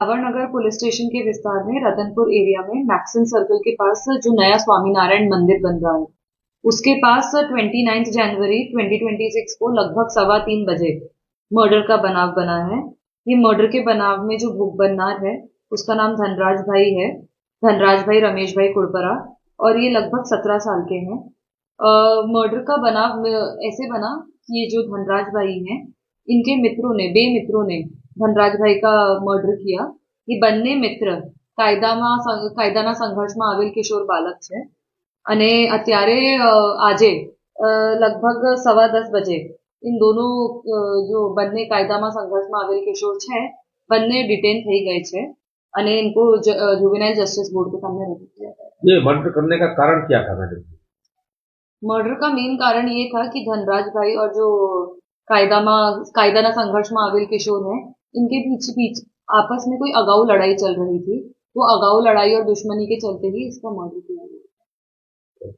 नगर police station के विस्तार में रतनपुर एरिया में मैक्सिन सर्कल के पास जो नया स्वामीनारायण मंदिर बन रहा है, उसके पास ट्वेंटी जनवरी 2026 को लगभग सवा तीन बजे मर्डर का बनाव बना है। ये मर्डर के बनाव में जो भूख बननार है, उसका नाम धनराज भाई है। धनराज भाई, रमेश भाई कुड़परा और ये लगभग सत्रह साल के हैं। मर्डर का बनाव ऐसे बना कि ये जो धनराज भाई हैं, इनके मित्रों ने बे मित्रों ने धनराज भाई का મર્ડર કિયા એ બંને મિત્ર કાયદામાં કાયદાના સંઘર્ષમાં આવેલ કિશોર બાલક છે. અને અત્યારે આજે લગભગ સવા દસ બજે ઇન દોનો જો બંને કાયદામાં સંઘર્ષમાં આવેલ કિશોર છે બંને ડિટેન થઈ ગઈ છે. અને ઇनको जुवेनाइल જસ્ટિસ બોર્ડ के सामने रख दिया ये मर्डर करने का कारण क्या था मैडम मर्डर का मेन कारण ये था कि धनराज भाई और जो कायदाમાં કાયદાના સંઘર્ષમાં આવેલ કિશોર ને इनके बीच बीच आपस में कोई अगाऊ लड़ाई चल रही थी वो अगाऊ लड़ाई और दुश्मनी के चलते ही इसका मर्डर किया गया।